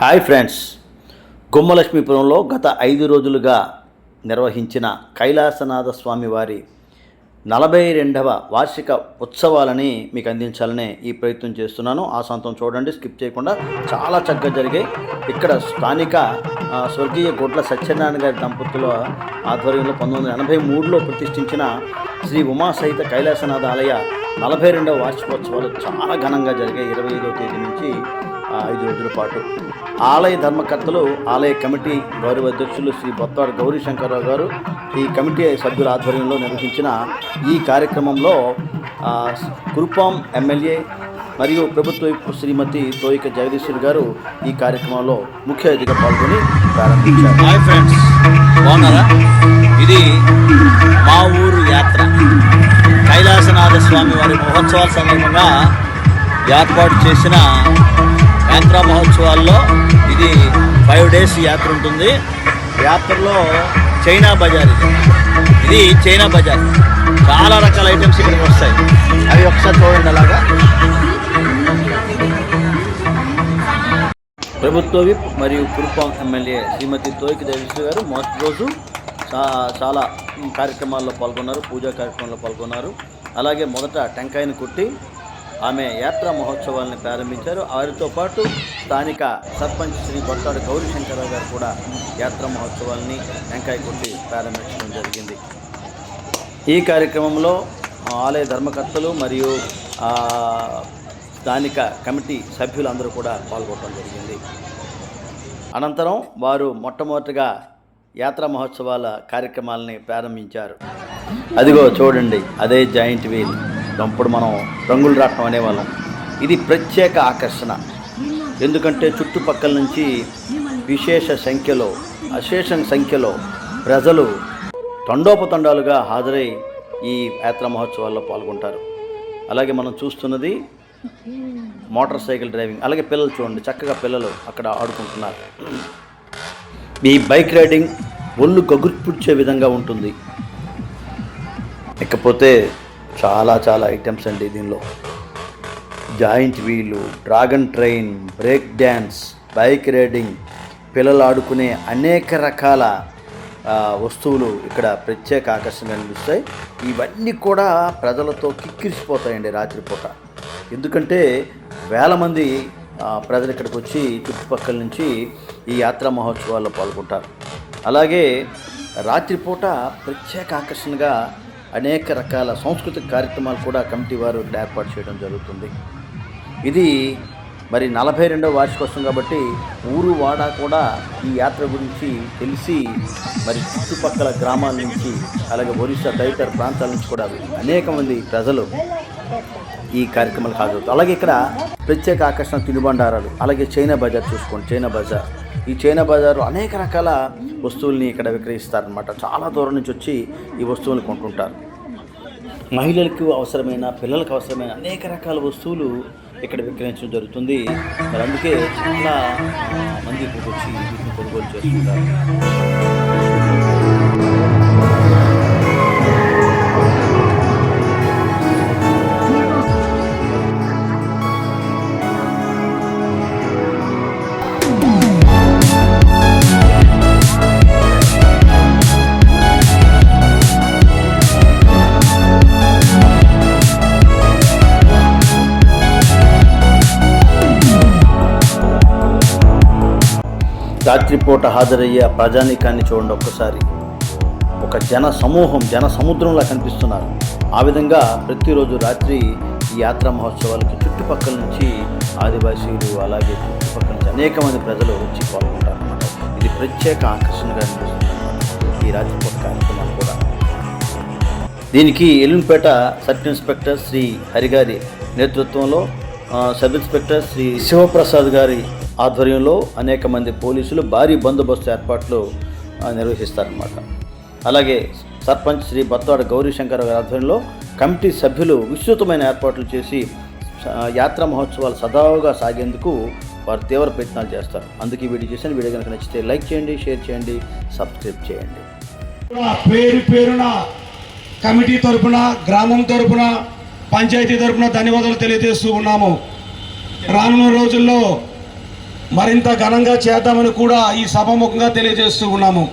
Hi friends. గుమ్మలక్ష్మీపురంలో గత ఐదు రోజులుగా నిర్వహించిన కైలాసనాథ స్వామి వారి నలభై రెండవ వార్షిక ఉత్సవాలని మీకు అందించాలనే ఈ ప్రయత్నం చేస్తున్నాను. ఆ సొంతం చూడండి స్కిప్ చేయకుండా. చాలా చక్కగా జరిగాయి. ఇక్కడ స్థానిక స్వర్గీయ గొడ్ల సత్యనారాయణ గారి దంపతుల ఆధ్వర్యంలో పంతొమ్మిది వందల ఎనభై మూడులో ప్రతిష్ఠించిన శ్రీ ఉమా సహిత కైలాసనాథ ఆలయ నలభై రెండవ వార్షికోత్సవాలు చాలా ఘనంగా జరిగాయి. ఇరవై ఐదవ తేదీ నుంచి ఐదు రోజుల పాటు. ఆలయ ధర్మకర్తలు ఆలయ కమిటీ గౌరవ అధ్యక్షులు శ్రీ బొత్తాడు గౌరీ శంకర్రావు గారు ఈ కమిటీ సభ్యుల ఆధ్వర్యంలో నిర్వహించిన ఈ కార్యక్రమంలో కురుపాం ఎమ్మెల్యే మరియు ప్రభుత్వ శ్రీమతి తోయిక జగదీశ్వరి గారు ఈ కార్యక్రమంలో ముఖ్య అతిథిగా పాల్గొని ప్రారంభించారు. హాయ్ ఫ్రెండ్స్ బాగున్నారా? ఇది మా ఊరు యాత్ర. కైలాసనాథ స్వామి వారి మహోత్సవాల సందర్భంగా ఏర్పాటు చేసిన యాత్రా మహోత్సవాల్లో ఇది ఫైవ్ డేస్ యాత్ర ఉంటుంది. యాత్రలో చైనా బజార్ ఇది. ఇది చైనా బజార్. చాలా రకాల ఐటమ్స్ ఇక్కడికి వస్తాయి. అవి ఒకసారి చూడండి అలాగా. ప్రభుత్వ విప్ మరియు కురుపాం ఎమ్మెల్యే శ్రీమతి తోయికి దేవేశ్వరి గారు మొదటి రోజు చాలా కార్యక్రమాల్లో పాల్గొన్నారు పూజా కార్యక్రమాల్లో పాల్గొన్నారు. అలాగే మొదట టెంకాయని కొట్టి ఆమె యాత్రా మహోత్సవాలను ప్రారంభించారు. వారితో పాటు స్థానిక సర్పంచ్ శ్రీ బొత్తాడు గౌరీ శంకరరావు గారు కూడా యాత్రా మహోత్సవాల్ని వెంకాయ కొట్టి ప్రారంభించడం జరిగింది. ఈ కార్యక్రమంలో ఆలయ ధర్మకర్తలు మరియు స్థానిక కమిటీ సభ్యులందరూ కూడా పాల్గొనడం జరిగింది. అనంతరం వారు మొట్టమొదటిగా యాత్రా మహోత్సవాల కార్యక్రమాలని ప్రారంభించారు. అదిగో చూడండి అదే జాయింట్ వీల్. అప్పుడు మనం రంగులు రాటం అనేవాళ్ళం. ఇది ప్రత్యేక ఆకర్షణ. ఎందుకంటే చుట్టుపక్కల నుంచి విశేష సంఖ్యలో అశేష సంఖ్యలో ప్రజలు తండోపతండాలుగా హాజరై ఈ యాత్రా మహోత్సవాల్లో పాల్గొంటారు. అలాగే మనం చూస్తున్నది మోటార్ సైకిల్ డ్రైవింగ్. అలాగే పిల్లలు చూడండి చక్కగా పిల్లలు అక్కడ ఆడుకుంటున్నారు. మీ బైక్ రైడింగ్ ఒళ్ళు గగుర్పుచ్చే విధంగా ఉంటుంది. ఇకపోతే చాలా చాలా ఐటమ్స్ అండి దీనిలో. Giant wheel dragon train break dance bike riding పిల్లలు ఆడుకునే అనేక రకాల వస్తువులు ఇక్కడ ప్రత్యేక ఆకర్షణ కనిపిస్తాయి. ఇవన్నీ కూడా ప్రజలతో కిక్కిరిసిపోతాయండి రాత్రిపూట. ఎందుకంటే వేల మంది ప్రజలు ఇక్కడికి వచ్చి చుట్టుపక్కల నుంచి ఈ యాత్రా మహోత్సవాల్లో పాల్గొంటారు. అలాగే రాత్రిపూట ప్రత్యేక ఆకర్షణగా అనేక రకాల సాంస్కృతిక కార్యక్రమాలు కూడా కమిటీ వారు ఇక్కడ ఏర్పాటు చేయడం జరుగుతుంది. ఇది మరి నలభై రెండవ వార్షికోత్సవం కాబట్టి ఊరు వాడ కూడా ఈ యాత్ర గురించి తెలిసి మరి చుట్టుపక్కల గ్రామాల నుంచి అలాగే ఒరిస్సా తదితర ప్రాంతాల నుంచి కూడా అనేక మంది ప్రజలు ఈ కార్యక్రమాలకు హాజరవుతారు. అలాగే ఇక్కడ ప్రత్యేక ఆకర్షణ తినుబండారాలు అలాగే చైనా బజార్ చూసుకోండి. చైనా బజార్ ఈ చైనా బజారు అనేక రకాల వస్తువుల్ని ఇక్కడ విక్రయిస్తారనమాట చాలా దూరం నుంచి వచ్చి ఈ వస్తువులు కొంటుంటారు మహిళలకు అవసరమైన పిల్లలకు అవసరమైన అనేక రకాల వస్తువులు ఇక్కడ విక్రయించడం జరుగుతుంది. మరి అందుకే చాలా మంది ఇక్కడికి వచ్చి వీటిని కొనుగోలు చేస్తుంటారు. రాత్రిపూట హాజరయ్యే ఆ ప్రజానీకాన్ని చూడండి ఒక్కసారి. ఒక జన సమూహం జన సముద్రంలా కనిపిస్తున్నారు. ఆ విధంగా ప్రతిరోజు రాత్రి ఈ యాత్రా మహోత్సవాలకి చుట్టుపక్కల నుంచి ఆదివాసీలు అలాగే చుట్టుపక్కల నుంచి అనేక మంది ప్రజలు వచ్చి పాల్గొంటారు అన్నమాట ఇది ప్రత్యేక ఆకర్షణగా అనిపిస్తుంది ఈ రాత్రిపూట కార్యక్రమాలు కూడా. దీనికి ఎల్లుంపేట సబ్ ఇన్స్పెక్టర్ శ్రీ హరిగారి నేతృత్వంలో సబ్ ఇన్స్పెక్టర్ శ్రీ శివప్రసాద్ గారి ఆధ్వర్యంలో అనేక మంది పోలీసులు భారీ బందోబస్తు ఏర్పాట్లు నిర్వహిస్తారన్నమాట. అలాగే సర్పంచ్ శ్రీ బత్వాడ గౌరీశంకర్ గారి ఆధ్వర్యంలో కమిటీ సభ్యులు విస్తృతమైన ఏర్పాట్లు చేసి యాత్రా మహోత్సవాలు సదావుగా సాగేందుకు వారు తీవ్ర ప్రయత్నాలు చేస్తారు. అందుకే వీడియో చేసిన వీడియో కనుక నచ్చితే లైక్ చేయండి షేర్ చేయండి సబ్స్క్రైబ్ చేయండి. పేరు పేరున కమిటీ తరపున గ్రామం తరపున పంచాయతీ తరపున ధన్యవాదాలు తెలియజేస్తూ ఉన్నాము. రానున్న రోజుల్లో మరింత ఘనంగా చేద్దామని కూడా ఈ సభముఖంగా తెలియజేస్తూ ఉన్నాము.